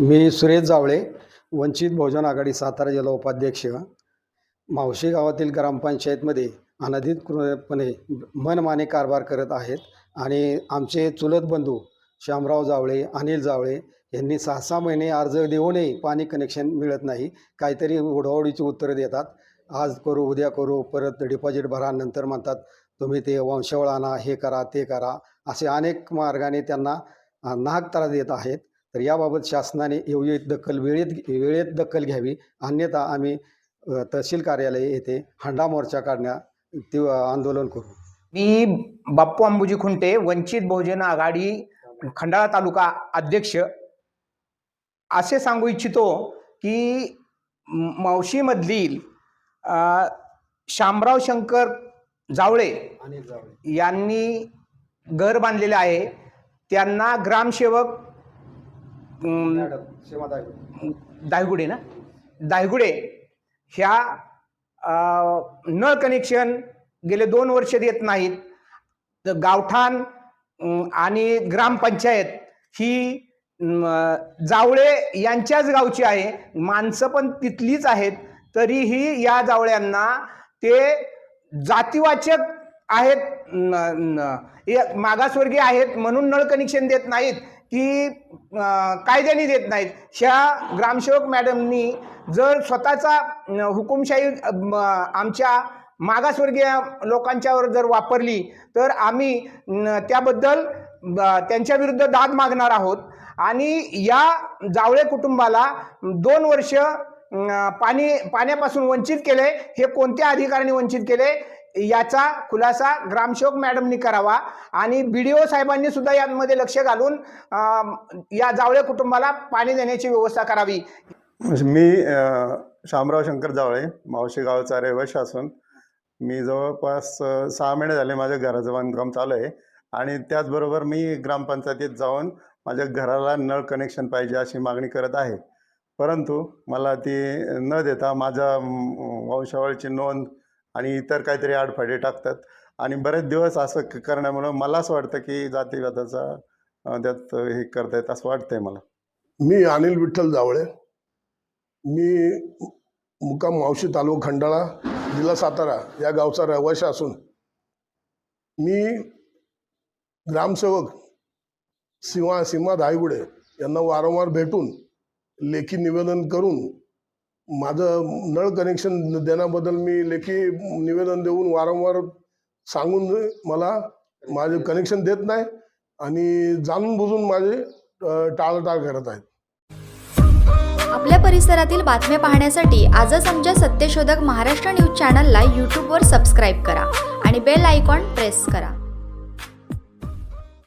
मी सुरेश जावळे वंचित बहुजन आघाडी सातारा जिल्हा उपाध्यक्ष. मावशी गावातील ग्रामपंचायतमध्ये अनधिकृतपणे मनमाने कारभार करत आहेत आणि आमचे चुलत बंधू श्यामराव जावळे अनिल जावळे यांनी सहा सहा महिने अर्ज देऊनही पाणी कनेक्शन मिळत नाही काहीतरी उडवाउडीची उत्तरं देतात. आज करू उद्या करू परत डिपॉझिट भरा नंतर म्हणतात तुम्ही ते वंशावळ आणा हे करा ते करा असे अनेक मार्गाने त्यांना अ, नाहक त्रास देत आहेत. तर याबाबत शासनाने योग्य दखल वेळेत वेळेत दखल घ्यावी. अन्यथा आम्ही तहसील कार्यालय येथे हंडा मोर्चा काढण्या तीव्र आंदोलन करू. मी बाप्पू अंबुजी खुंटे वंचित बहुजन आघाडी खंडाळा तालुका अध्यक्ष. असे सांगू इच्छितो की मावशीमधील शामराव शंकर जावळे. यांनी घर बांधलेले आहे. त्यांना ग्रामसेवक दायगुडे. ना? दायगुडे ह्या नळ कनेक्शन गेले दोन वर्ष देत नाहीत. तर गावठाण आणि ग्रामपंचायत ही जावळे यांच्याच गावची आहे. माणसं पण तिथलीच आहेत. तरीही या जावळ्यांना ते जातीवाचक आहेत. न- मागासवर्गीय आहेत म्हणून नळ कनेक्शन देत नाहीत. की कायद्याने देत नाहीत. ह्या ग्रामसेवक मॅडमनी जर स्वतःचा हुकुमशाही आमच्या मागासवर्गीय लोकांच्यावर जर वापरली तर आम्ही न, त्याबद्दल ब- त्यांच्या विरुद्ध दाद मागणार आहोत. आणि या जावळे कुटुंबाला दोन वर्ष पाणी पाण्यापासून वंचित केले हे कोणत्या अधिकाऱ्यांनी वंचित केले याचा खुलासा ग्रामसेवक मॅडमनी करावा आणि बी डी ओ साहेबांनी सुद्धा यामध्ये लक्ष घालून या जावळे कुटुंबाला पाणी देण्याची व्यवस्था करावी. मी शामराव शंकर जावळे मावशी गावचा रहिवासी असून मी जवळपास सहा महिने झाले माझ्या घराचं बांधकाम चालू आहे आणि त्याचबरोबर मी ग्रामपंचायतीत जाऊन माझ्या घराला नळ कनेक्शन पाहिजे अशी मागणी करत आहे. परंतु मला ती न देता माझ्या वंशावळीची नोंद आणि इतर काहीतरी आडफाटे टाकतात. आणि बरेच दिवस असं करण्यामुळं मला असं वाटतं की जातीवादाचा त्यात हे करतायत असं वाटतंय मला. मी अनिल विठ्ठल जावळे. मी मुक्काम मावशी तालुका खंडाळा जिल्हा सातारा या गावचा रहिवाशी असून मी ग्रामसेवक सीमा सीमा धायगुडे यांना वारंवार भेटून लेखी निवेदन करून माझं नळ कनेक्शन देण्याबद्दल मी लेखी निवेदन देऊन वारंवार सांगून मला माझे कनेक्शन देत नाही आणि जाणून बुजून माझे टाळाटाळ करत आहेत. आपल्या परिसरातील बातम्या पाहण्यासाठी आजच आमच्या सत्यशोधक महाराष्ट्र न्यूज चॅनलला यूट्यूबवर सबस्क्राईब करा आणि बेल आयकॉन प्रेस करा.